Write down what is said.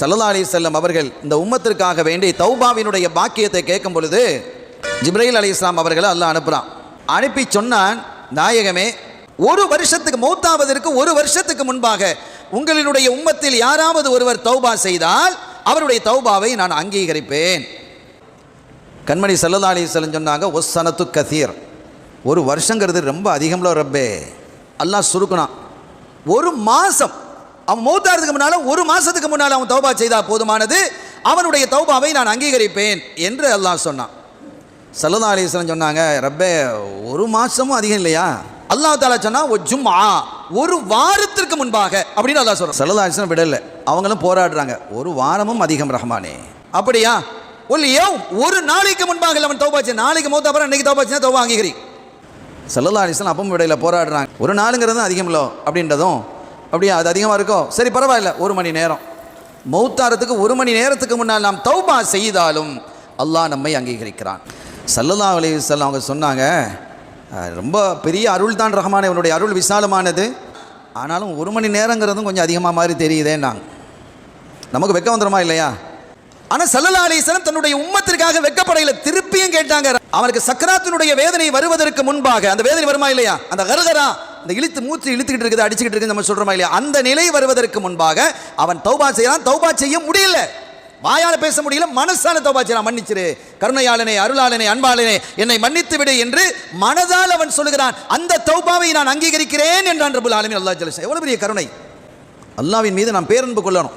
சல்லா அலி செல்லம் அவர்கள் இந்த உம்மத்திற்காக வேண்டி தௌபாவினுடைய பாக்கியத்தை கேட்கும் பொழுது ஜிப்ரைல் அலி இஸ்லாம் அவர்களை அல்லாஹ் அனுப்புகிறான் அனுப்பி சொன்னான் நாயகமே ஒரு வருஷத்துக்கு மூத்தாவதற்கு ஒரு வருஷத்துக்கு முன்பாக உங்களினுடைய உம்மத்தில் யாராவது ஒருவர் தௌபா செய்தால் அவருடைய தௌபாவை நான் அங்கீகரிப்பேன். கண்மணி சல்லதா அலி சொன்னாங்க ஒசனத்து கசீர். ஒரு வருஷங்கிறது ரொம்ப அதிகம்ல ரப்பே. அல்லாஹ் சுருக்குனான். ஒரு மாதம் அவன் மௌத்தாரதுக்கு முன்னால் ஒரு மாதத்துக்கு முன்னால் அவன் தௌபா செய்தா போதுமானது? அவனுடைய தௌபாவை நான் அங்கீகரிப்பேன் என்று அல்லாஹ் சொன்னான். சல்லல்லா அலிஸ்லாம் சொன்னாங்க ரப்பே ஒரு மாதமும் அதிகம் இல்லையா? அல்லாஹ் தாலா சொன்னா ஒரு ஜும்மா ஒரு வாரத்திற்கு முன்பாக அப்படின்னு அல்லாஹ் சொல்கிறான் சல்லல்லா அலிஸ்லாம் விடல. அவங்களும் போராடுறாங்க. ஒரு வாரமும் அதிகம் ரஹ்மானே. அப்படியா? ஒல்லியோ ஒரு நாளைக்கு முன்பாக அவன் தௌபா செய்ய நாளைக்கு மௌத்தா அப்புறம் அன்னைக்கு தௌபா செய்ய தௌபா அங்கீகரி. செல்லல்லா அலிஸ்லாம் அப்பவும் விடையில் போராடுறாங்க. ஒரு நாளுங்கிறது அதிகம்லோ அப்படின்றதும் அப்படியா அது அதிகமாக இருக்கோ? சரி பரவாயில்ல ஒரு மணி நேரம். மௌத்தாரத்துக்கு ஒரு மணி நேரத்துக்கு முன்னால் நாம் தௌபா செய்தாலும் அல்லாஹ் நம்மை அங்கீகரிக்கிறான். சல்லல்லா அலிஸ்லாம் அவங்க சொன்னாங்க ரொம்ப பெரிய அருள் தான் ரஹமான இவனுடைய அருள் விசாலமானது. ஆனாலும் ஒரு மணி நேரங்கிறதும் கொஞ்சம் அதிகமாக மாதிரி தெரியுதேன்னாங்க. நமக்கு வெக்க வந்துடுமா இல்லையா? ஆனால் சல்லல்லா அலிஸ்லாம் தன்னுடைய உம்மத்திற்காக வெக்கப்படையில் திருப்பியும் கேட்டாங்க. அவனுக்கு சக்கராத்தினுடைய வேதனை வருவதற்கு முன்பாக அந்த வேதனை வருமா இல்லையா? அந்த கருகரா அந்த இழுத்து மூச்சு இழுத்துக்கிட்டு இருக்குது அடிச்சுக்கிட்டு இருக்குது நம்ம சொல்கிறோமா இல்லையா? அந்த நிலை வருவதற்கு முன்பாக அவன் தௌபா செய்யலாம் தௌபா செய்ய முடியல. வாயால் பேச முடியல. மனசால தௌபா செய்யலாம் மன்னிச்சிரு. கருணையாளனே அருளாளனே அன்பாளனே என்னை மன்னித்து விடு என்று மனதால் அவன் சொல்லுகிறான். அந்த தௌபாவை நான் அங்கீகரிக்கிறேன் என்றான் ரபுல் ஆலமி அல்லா ஜல்ல எவ்வளோ பெரிய கருணை. அல்லாவின் மீது நாம் பேரன்பு கொள்ளணும்.